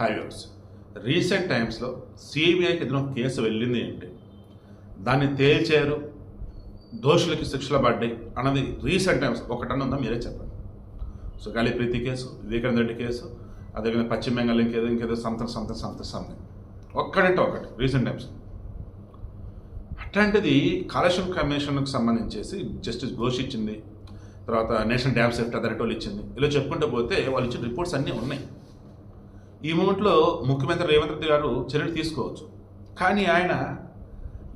Highways recent టైమ్స్లో సిబిఐకి ఎదురు కేసు వెళ్ళింది ఏంటి? దాన్ని తేల్చారు దోషులకి శిక్షలు పడ్డాయి అన్నది రీసెంట్ టైమ్స్ ఒకటన్న ఉందా? మీరే చెప్పండి. So Gali Preethi case Vivekananda Reddy case అదేవిధంగా పశ్చిమ బెంగాల్ ఇంకేదో ఇంకేదో సంథింగ్ సంథింగ్ సంథింగ్ సంథింగ్. ఒక్కడంటే ఒకటి రీసెంట్ టైమ్స్ అట్లాంటిది కాలుష్యం కమిషన్కి సంబంధించేసి జస్టిస్ ఘోష్ ఇచ్చింది తర్వాత నేషనల్ డ్యామ్ సేఫ్టీ అథారిటీ వాళ్ళు ఇచ్చింది. ఇలా చెప్పుకుంటూ పోతే వాళ్ళు ఇచ్చిన రిపోర్ట్స్ అన్నీ ఉన్నాయి. ఈ మూమెంట్లో ముఖ్యమంత్రి రేవంత్ రెడ్డి గారు చర్యలు తీసుకోవచ్చు. కానీ ఆయన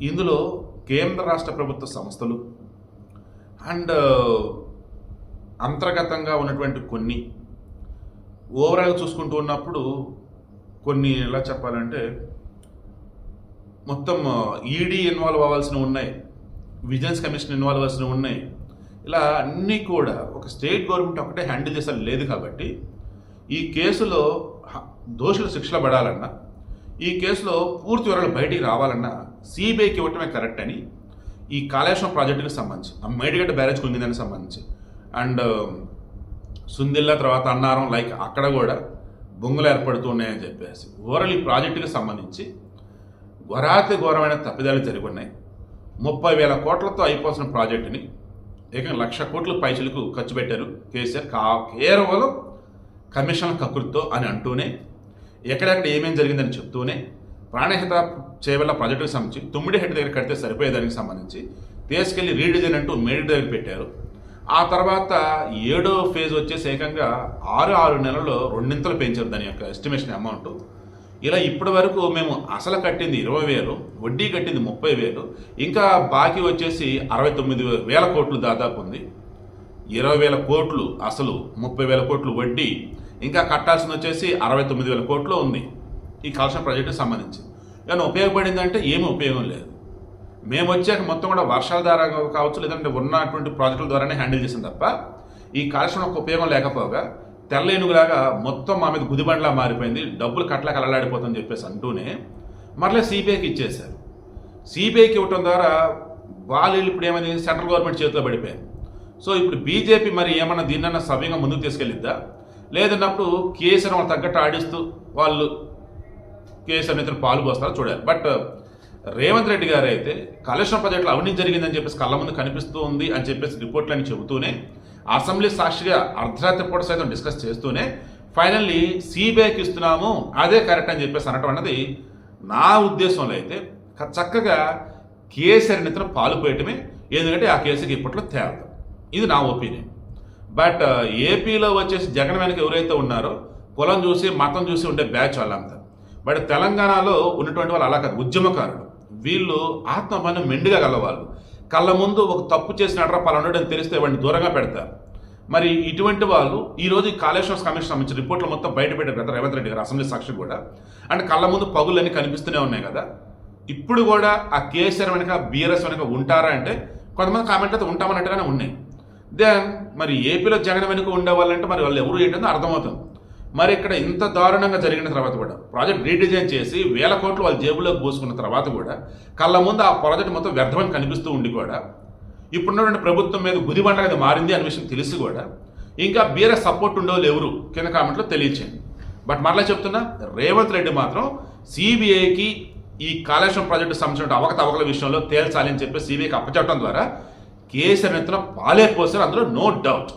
ఇందులో కేంద్ర రాష్ట్ర ప్రభుత్వ సంస్థలు అండ్ అంతర్గతంగా ఉన్నటువంటి కొన్ని ఓవరాల్గా చూసుకుంటూ ఉన్నప్పుడు కొన్ని ఎలా చెప్పాలంటే మొత్తం ఈడీ ఇన్వాల్వ్ అవ్వాల్సినవి ఉన్నాయి. విజిలెన్స్ కమిషన్ ఇన్వాల్వ్ అవ్వాల్సినవి ఉన్నాయి. ఇలా అన్నీ కూడా ఒక స్టేట్ గవర్నమెంట్ ఒకటే హ్యాండిల్ చేసాలి లేదు కాబట్టి ఈ కేసులో దోషులు శిక్షలు పడాలన్నా ఈ కేసులో పూర్తి వివరాలు బయటికి రావాలన్నా సిబిఐకి ఇవ్వటమే కరెక్ట్ అని ఈ కాళేశ్వరం ప్రాజెక్టుకి సంబంధించి ఆ మేడిగడ్డ బ్యారేజ్ కుంగిందానికి సంబంధించి. అండ్ సుందిల్లా తర్వాత అన్నారం లైక్ అక్కడ కూడా బొంగులు ఏర్పడుతున్నాయని చెప్పేసి. ఓవరాల్ ఈ ప్రాజెక్టుకి సంబంధించి ఘోరాతి ఘోరమైన తప్పిదాలు జరిగి ఉన్నాయి ముప్పై వేల కోట్లతో అయిపోతున్న ప్రాజెక్టుని ఏకంగా లక్ష కోట్ల పైసలకు ఖర్చు పెట్టారు కేసీఆర్. కా కేవలం కమిషన్ కకృత్తో అని అంటూనే ఎక్కడెక్కడ ఏమేమి జరిగిందని చెప్తూనే ప్రాణహిత చేవల్ల ప్రాజెక్టుకు సంబంధించి తుమ్మిడి హెడ్ దగ్గర కడితే సరిపోయేదానికి సంబంధించి తీసుకెళ్ళి రీడిజైన్ అంటూ మేడి దగ్గర పెట్టారు. ఆ తర్వాత ఏడో ఫేజ్ వచ్చేసి ఏకంగా ఆరు ఆరు నెలల్లో రెండింతలు పెంచారు దాని యొక్క ఎస్టిమేషన్ అమౌంట్. ఇలా ఇప్పటి వరకు మేము అసలు కట్టింది ఇరవై వేలు వడ్డీ కట్టింది ముప్పై వేలు ఇంకా బాకీ వచ్చేసి అరవై తొమ్మిది వేల కోట్లు దాదాపు ఉంది. ఇరవై వేల కోట్లు అసలు ముప్పై వేల కోట్లు వడ్డీ ఇంకా కట్టాల్సింది వచ్చేసి అరవై తొమ్మిది వేల కోట్లు ఉంది ఈ కాల్షన్ ప్రాజెక్టుకి సంబంధించి. కానీ ఉపయోగపడిందంటే ఏమీ ఉపయోగం లేదు. మేము వచ్చాక మొత్తం కూడా వర్షాల ద్వారా కావచ్చు లేదంటే ఉన్నటువంటి ప్రాజెక్టుల ద్వారానే హ్యాండిల్ చేసాం తప్ప ఈ కాలుష్యం ఒక ఉపయోగం లేకపోగా తెల్ల ఏనుగులాగా మొత్తం మా మీద గుదిబండ్లా మారిపోయింది డబ్బులు కట్టలేక అలలాడిపోతుందని చెప్పేసి అంటూనే మరలా సిబిఐకి ఇచ్చేశారు. సిబిఐకి ఇవ్వటం ద్వారా వాళ్ళు ఇప్పుడు ఏమైంది? సెంట్రల్ గవర్నమెంట్ చేతిలో పడిపోయారు. సో ఇప్పుడు బీజేపీ మరి ఏమన్నా దీన్నన్నా సవ్యంగా ముందుకు తీసుకెళ్ళిద్దా? లేదన్నప్పుడు కేసీఆర్ వాళ్ళు తగ్గట్టు ఆడిస్తూ వాళ్ళు కేసీఆర్ నేతలు పాలు పోస్తారో చూడాలి. బట్ uh, రేవంత్ రెడ్డి గారు అయితే కాళేశ్వరం ప్రాజెక్టులో అవినీతి జరిగిందని చెప్పేసి కళ్ళ ముందు కనిపిస్తూ ఉంది అని చెప్పేసి రిపోర్ట్లని చెబుతూనే అసెంబ్లీ సాక్షిగా అర్ధరాత్రి పూట సైతం డిస్కస్ చేస్తూనే ఫైనల్లీ సిబిఐకి ఇస్తున్నాము అదే కరెక్ట్ అని చెప్పేసి అనటం అన్నది నా ఉద్దేశంలో అయితే చక్కగా కేసీఆర్ నేతను పాలుపోయటమే ఎందుకంటే ఆ కేసుకి ఇప్పట్లో తేలదు ఇది నా ఒపీనియన్. బట్ ఏపీలో వచ్చేసి జగన్ వెనక ఎవరైతే ఉన్నారో కులం చూసి మతం చూసి ఉండే బ్యాచ్ వాళ్ళంతా. బట్ తెలంగాణలో ఉన్నటువంటి వాళ్ళు అలా కాదు. ఉద్యమకారులు. వీళ్ళు ఆత్మబలం మెండుగా గలవాళ్ళు. కళ్ళ ముందు ఒక తప్పు చేసినట్రా పలానా తెలిస్తే వాడిని దూరంగా పెడతారు. మరి ఇటువంటి వాళ్ళు ఈ రోజు కమిషన్ సంబంధించిన రిపోర్ట్లు మొత్తం బయట పెట్టారు రేవంత్ రెడ్డి గారు అసెంబ్లీ సాక్షి కూడా. అండ్ కళ్ళ ముందు పగులన్నీ కనిపిస్తూనే ఉన్నాయి కదా. ఇప్పుడు కూడా ఆ కేసీఆర్ వెనక బీఆర్ఎస్ వెనక ఉంటారా అంటే కొంతమంది కామెంట్లు అయితే ఉంటామన్నట్టుగానే ఉన్నాయి. దెన్ మరి ఏపీలో జగన్ వెనుక ఉండే వాళ్ళంటే మరి వాళ్ళు ఎవరు ఏంటంటే అర్థమవుతుంది. మరి ఇక్కడ ఇంత దారుణంగా జరిగిన తర్వాత కూడా ప్రాజెక్ట్ రీడిజైన్ చేసి వేల కోట్లు వాళ్ళ జేబులోకి పోసుకున్న తర్వాత కూడా కళ్ళ ముందు ఆ ప్రాజెక్ట్ మొత్తం వ్యర్థమని కనిపిస్తూ ఉండి కూడా ఇప్పుడున్నటువంటి ప్రభుత్వం మీద గుదిబండగా అది మారింది అనే విషయం తెలిసి కూడా ఇంకా బీఆర్ఎస్ సపోర్ట్ ఉండేవాళ్ళు ఎవరు? కింద కామెంట్లో తెలియచేయండి. బట్ మరలా చెప్తున్నా రేవంత్ రెడ్డి మాత్రం సిబిఐకి ఈ కాళేశ్వరం ప్రాజెక్టు సంబంధించిన అవకతవకల విషయంలో తేల్చాలి అని చెప్పి సిబిఐకి అప్పచెప్పడం ద్వారా కేసీఆర్ నెత్తున పాలే పోసారు అందులో నో డౌట్.